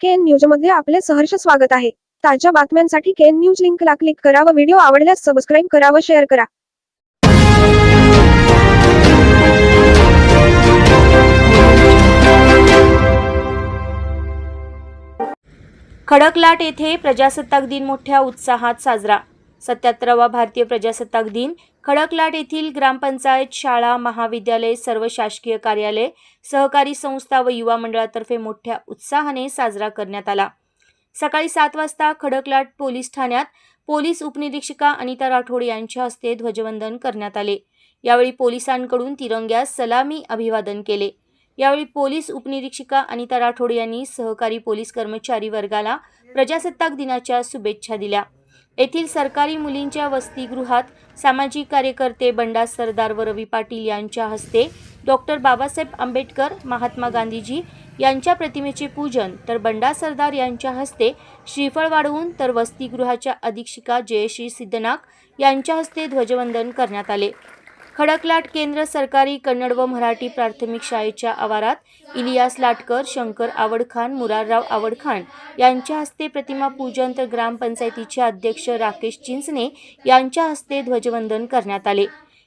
केन न्यूजमध्ये आपले सहर्ष स्वागत आहे. ताज्या बातम्यांसाठी केन न्यूज लिंकला क्लिक करा व व्हिडिओ आवडल्यास सबस्क्राईब करा व शेअर करा. खडकलाट येथे प्रजासत्ताक दिन मोठ्या उत्साहात साजरा. सत्याहत्तरावा भारतीय प्रजासत्ताक दिन खडकलाट येथील ग्रामपंचायत शाळा महाविद्यालय सर्व शासकीय कार्यालय सहकारी संस्था व युवा मंडळातर्फे मोठ्या उत्साहाने साजरा करण्यात आला. सकाळी सात वाजता खडकलाट पोलीस ठाण्यात पोलीस उपनिरीक्षिका अनिता राठोड यांच्या हस्ते ध्वजवंदन करण्यात आले. यावेळी पोलिसांकडून तिरंग्यास सलामी अभिवादन केले. यावेळी पोलीस उपनिरीक्षिका अनिता राठोड यांनी सहकारी पोलीस कर्मचारी वर्गाला प्रजासत्ताक दिनाच्या शुभेच्छा दिल्या. येथील सरकारी मुलींच्या वसतिगृहात सामाजिक कार्यकर्ते बंडा सरदार व रवी पाटील यांच्या हस्ते डॉक्टर बाबासाहेब आंबेडकर महात्मा गांधीजी यांच्या प्रतिमेचे पूजन तर बंडा सरदार यांच्या हस्ते श्रीफळ वाढवून तर वसतिगृहाच्या अधीक्षिका जयश्री सिद्धनाक यांच्या हस्ते ध्वजवंदन करण्यात आले. खडकलाट केंद्र सरकारी कन्नड व मराठी प्राथमिक शाळेच्या आवारात इलियास लाटकर शंकर आवडखान मुरारराव आवडखान यांच्या हस्ते प्रतिमा पूजन तर ग्रामपंचायतीचे अध्यक्ष राकेश चिंचणे यांच्या हस्ते ध्वजवंदन करण्यात आले.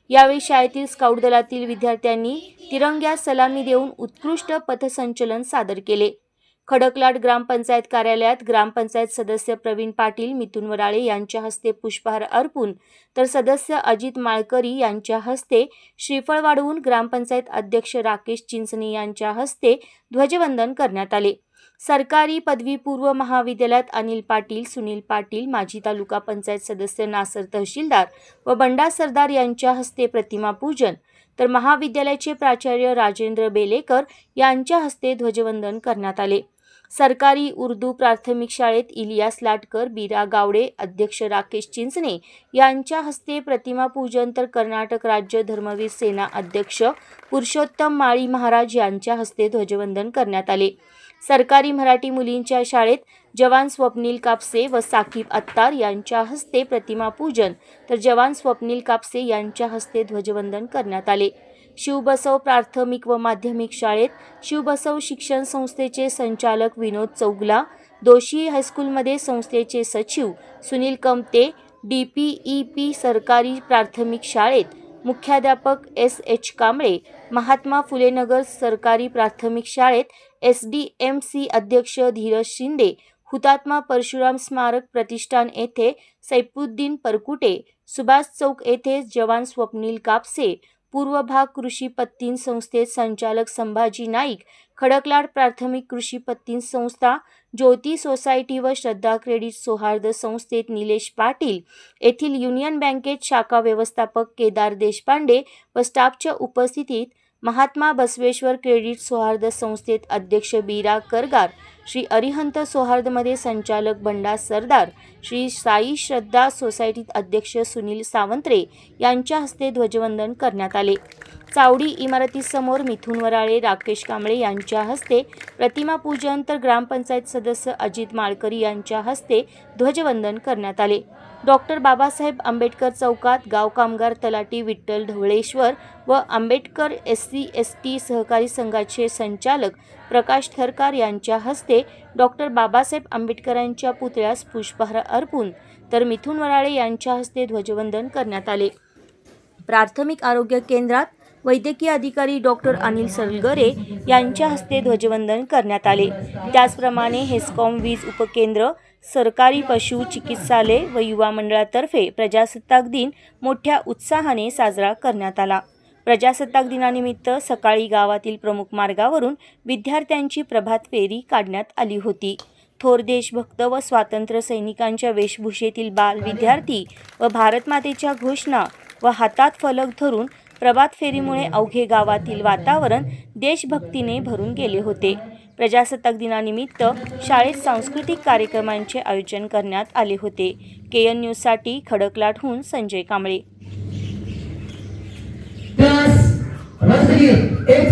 यावेळी शाळेतील स्काउट दलातील विद्यार्थ्यांनी तिरंग्यास सलामी देऊन उत्कृष्ट पथसंचलन सादर केले. खडकलाट ग्रामपंचायत कार्यालयात ग्रामपंचायत सदस्य प्रवीण पाटील मिथुन वराळे यांच्या हस्ते पुष्पहार अर्पून तर सदस्य अजित माळकरी यांच्या हस्ते श्रीफळ वाढवून ग्रामपंचायत अध्यक्ष राकेश चिंचणे यांच्या हस्ते ध्वजवंदन करण्यात आले. सरकारी पदवीपूर्व महाविद्यालयात अनिल पाटील सुनील पाटील माजी तालुका पंचायत सदस्य नासर तहसीलदार व बंडा सरदार यांच्या हस्ते प्रतिमा पूजन. तर महाविद्यालयाचे प्राचार्य राजेंद्र बेलेकर यांच्या हस्ते ध्वजवंदन करण्यात आले. सरकारी उर्दू प्राथमिक शाळेत इलियास लाटकर बीरा गावडे अध्यक्ष राकेश चिंचणे यांच्या हस्ते प्रतिमा पूजन तर कर्नाटक राज्य धर्मवीर सेना अध्यक्ष पुरुषोत्तम माळी महाराज यांच्या हस्ते ध्वजवंदन करण्यात आले. सरकारी मराठी मुलींच्या शाळेत जवान स्वप्नील कापसे व साकीब अत्तार यांच्या हस्ते प्रतिमा पूजन तर जवान स्वप्नील कापसे यांच्या हस्ते ध्वजवंदन करण्यात आले. शिवबसव प्राथमिक व माध्यमिक शाळेत शिवबसव शिक्षण संस्थेचे संचालक विनोद चौगला दोषी हायस्कूलमध्ये संस्थेचे सचिव Sunil Kamte D P E P सरकारी प्राथमिक शाळेत मुख्याध्यापक एस एच कांबळे महात्मा फुलेनगर सरकारी प्राथमिक शाळेत एस डी एम सी अध्यक्ष धीरज शिंदे हुतात्मा परशुराम स्मारक प्रतिष्ठान येथे सैफुद्दीन परकुटे सुभाष चौक येथे जवान स्वप्नील कापसे पूर्व भाग कृषी पत्तीन संस्थेत संचालक संभाजी नाईक खडकलाड प्राथमिक कृषी पत्तीन संस्था ज्योती सोसायटी व श्रद्धा क्रेडिट सौहार्द संस्थेत निलेश पाटील येथील युनियन बँकेत शाखा व्यवस्थापक केदार देशपांडे व स्टाफच्या उपस्थितीत महात्मा बसवेश्वर क्रेडिट सौहार्द संस्थेत अध्यक्ष बीरा करगार श्री अरिहंत सौहार्दमध्ये संचालक बंडा सरदार श्री साई श्रद्धा सोसायटीत अध्यक्ष सुनील सावंत्रे यांच्या हस्ते ध्वजवंदन करण्यात आले. चावडी इमारतीसमोर मिथुन वराळे राकेश कांबळे यांच्या हस्ते प्रतिमा पूजन तर ग्रामपंचायत सदस्य अजित माळकरी यांच्या हस्ते ध्वजवंदन करण्यात आले. डॉक्टर बाबासाहेब आंबेडकर चौकात गाव कामगार तलाटी विठ्ठल ढवळेश्वर व Ambedkar S C S T सहकारी संघाचे संचालक प्रकाश थरकार यांच्या हस्ते डॉक्टर बाबासाहेब आंबेडकरांच्या पुतळ्यास पुष्पहार अर्पून तर मिथुन वराळे यांच्या हस्ते ध्वजवंदन करण्यात आले. प्राथमिक आरोग्य केंद्रात वैद्यकीय अधिकारी डॉक्टर अनिल सलगरे यांच्या हस्ते ध्वजवंदन करण्यात आले. त्याचप्रमाणे हेस्कॉम वीज उपकेंद्र सरकारी पशु चिकित्सालय व युवा मंडळातर्फे प्रजासत्ताक दिन मोठ्या उत्साहाने साजरा करण्यात आला. प्रजासत्ताक दिनानिमित्त सकाळी गावातील प्रमुख मार्गावरून विद्यार्थ्यांची प्रभात फेरी काढण्यात आली होती. थोर देशभक्त व स्वातंत्र्य सैनिकांच्या वेशभूषेतील बाल विद्यार्थी व भारतमातेच्या घोषणा व हातात फलक धरून प्रभात फेरीमुळे अवघे गावातील वातावरण देशभक्तीने भरून गेले होते. प्रजासत्ताक दिनानिमित्त शाळेत सांस्कृतिक कार्यक्रमांचे आयोजन करण्यात आले होते. के एन न्यूजसाठी खडकलाटहून संजय कांबळे. एक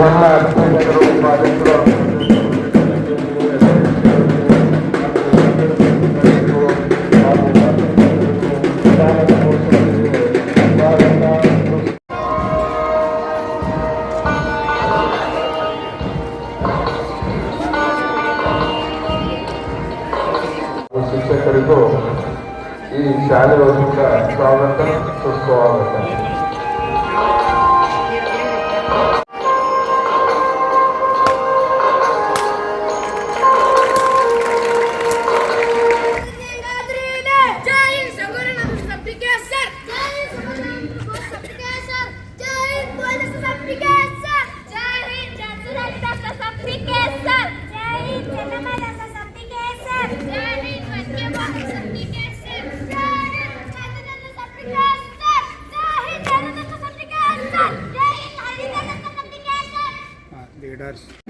चला Mars.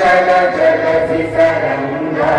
उच्चल जगति तरंगा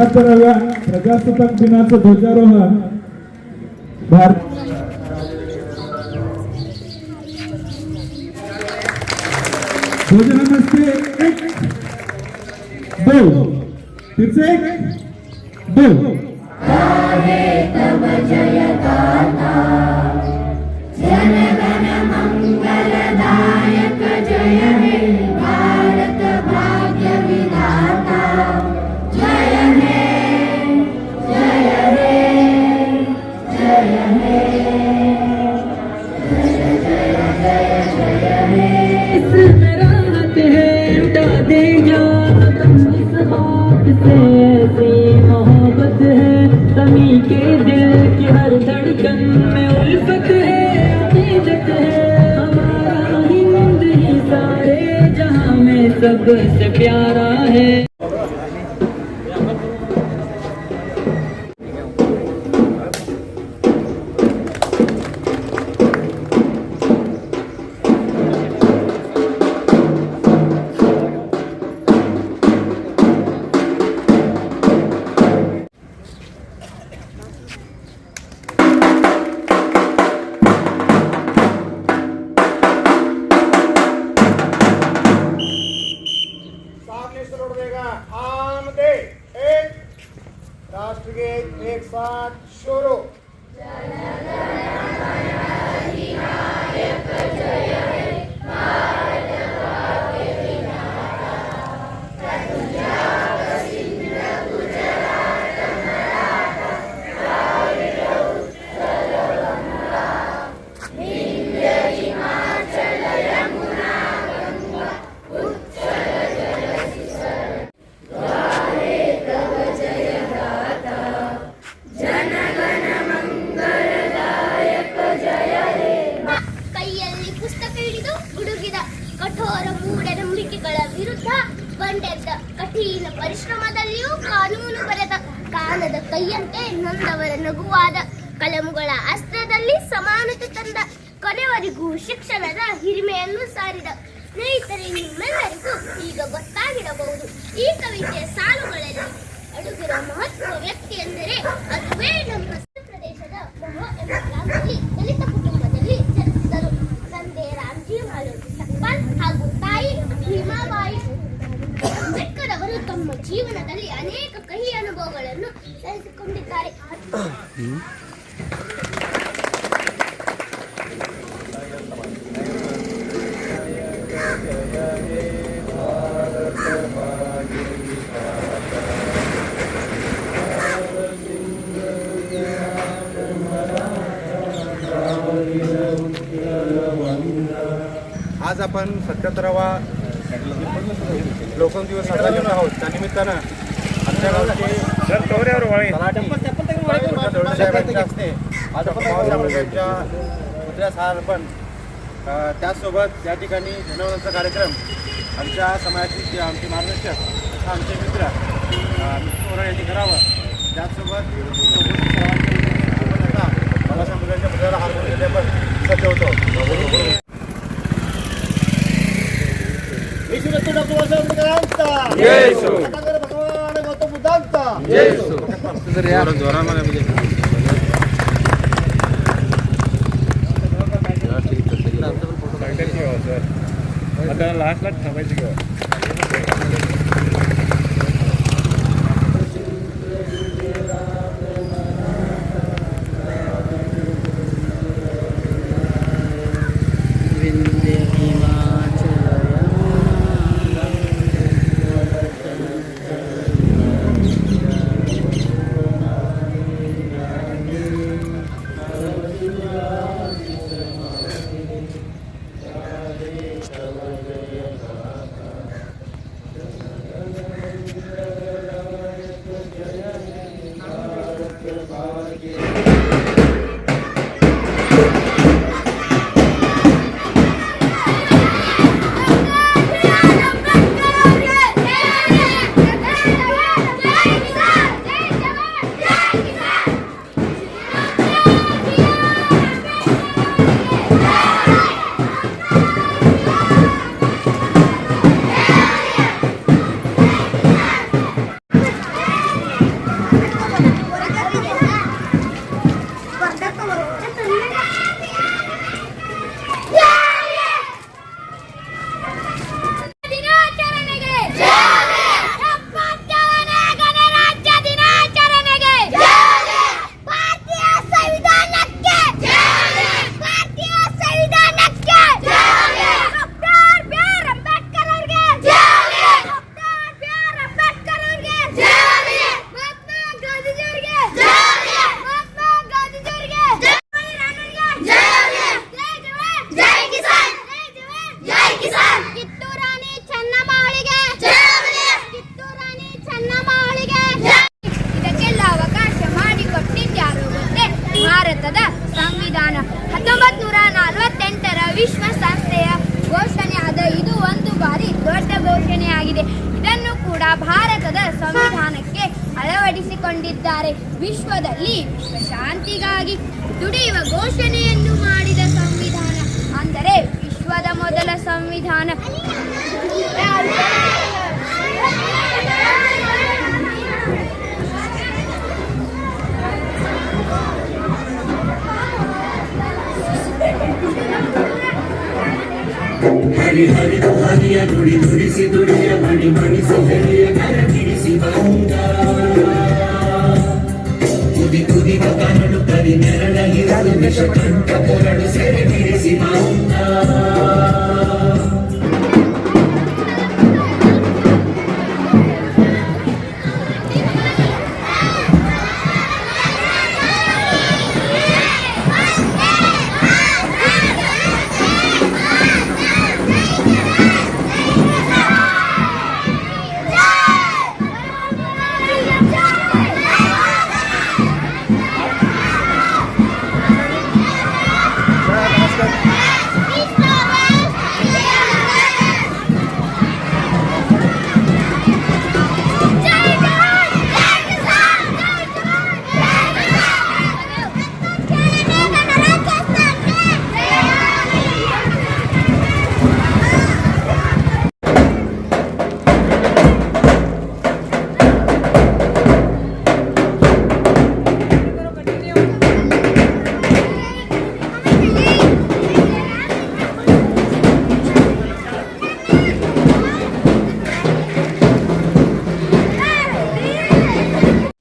एकाहत्तराव्या प्रजासत्ताक दिनाचं ध्वजारोहण. भारत ध्वजनमस्ते एक दोन. फिर एक दोन. बात से ऐसी मोहब्बत है। समी के दिल की हर धड़कन में उल्फत है। अकीदत है। हमारा हिंद ही सारे, जहाँ में सबसे प्यारा है। ಕಾಲದ ಕೈಯಂತೆ ನೊಂದವರ ನಗುವಾದ ಕಲಮುಗಳ ಅಸ್ತ್ರದಲ್ಲಿ ಸಮಾನತೆ ತಂದ ಕೊನೆವರೆಗೂ ಶಿಕ್ಷಣದ ಹಿರಿಮೆಯನ್ನು ಸಾರಿದ ಸ್ನೇಹಿತರೆ, ನಿಮ್ಮೆಲ್ಲರಿಗೂ ಈಗ ಗೊತ್ತಾಗಿರಬಹುದು. ಈ ಕವಿತೆಯ ಸಾಲುಗಳಲ್ಲಿ ಅಡುಗಿರೋ ಮಹತ್ವ ವ್ಯಕ್ತಿ ಎಂದರೆ ಅದುವೇ ನಮ್ಮ ಜೀವನದಲ್ಲಿ ಅನೇಕ ಕಹಿ ಅನುಭವಗಳನ್ನು ಸಹಿಸಿಕೊಂಡಿದ್ದಾರೆ आज आपण सत्याहत्तरावा लोकन दिवस साजरा करत आहोत. त्या निमित्तानं आमच्या गावचे हार अ, त्याचसोबत या ठिकाणी जनवंदनचा कार्यक्रम आमच्या समाजातील जे आमचे मार्गदर्शक आमचे मित्र मित्र यांनी करावं. त्याचसोबत सोबत सर्वांच्या डॉक्टर बाबासाहेब आंबेडकरांचा जय सो म्हणजे आता लास्ट लास्ट थांबायची किंवा? ಘೋಷಣೆಯಾಗಿದೆ ಇದನ್ನು ಕೂಡ ಭಾರತದ ಸಂವಿಧಾನಕ್ಕೆ ಅಳವಡಿಸಿಕೊಂಡಿದ್ದಾರೆ. ವಿಶ್ವದಲ್ಲಿ ವಿಶ್ವ ಶಾಂತಿಗಾಗಿ ದುಡಿಯುವ ಘೋಷಣೆಯನ್ನು ಮಾಡಿದ ಸಂವಿಧಾನ. ಅಂದರೆ ವಿಶ್ವದ ಮೊದಲ ಸಂವಿಧಾನ. హరి హరి హరియ నుడి నుడిసి దుడియ మణి మణిసి హరియ కర తిడిసి తుది తుది కనడు కది నెరడ ఇరడు విష కంట పొరడు సెర తిరిసి మా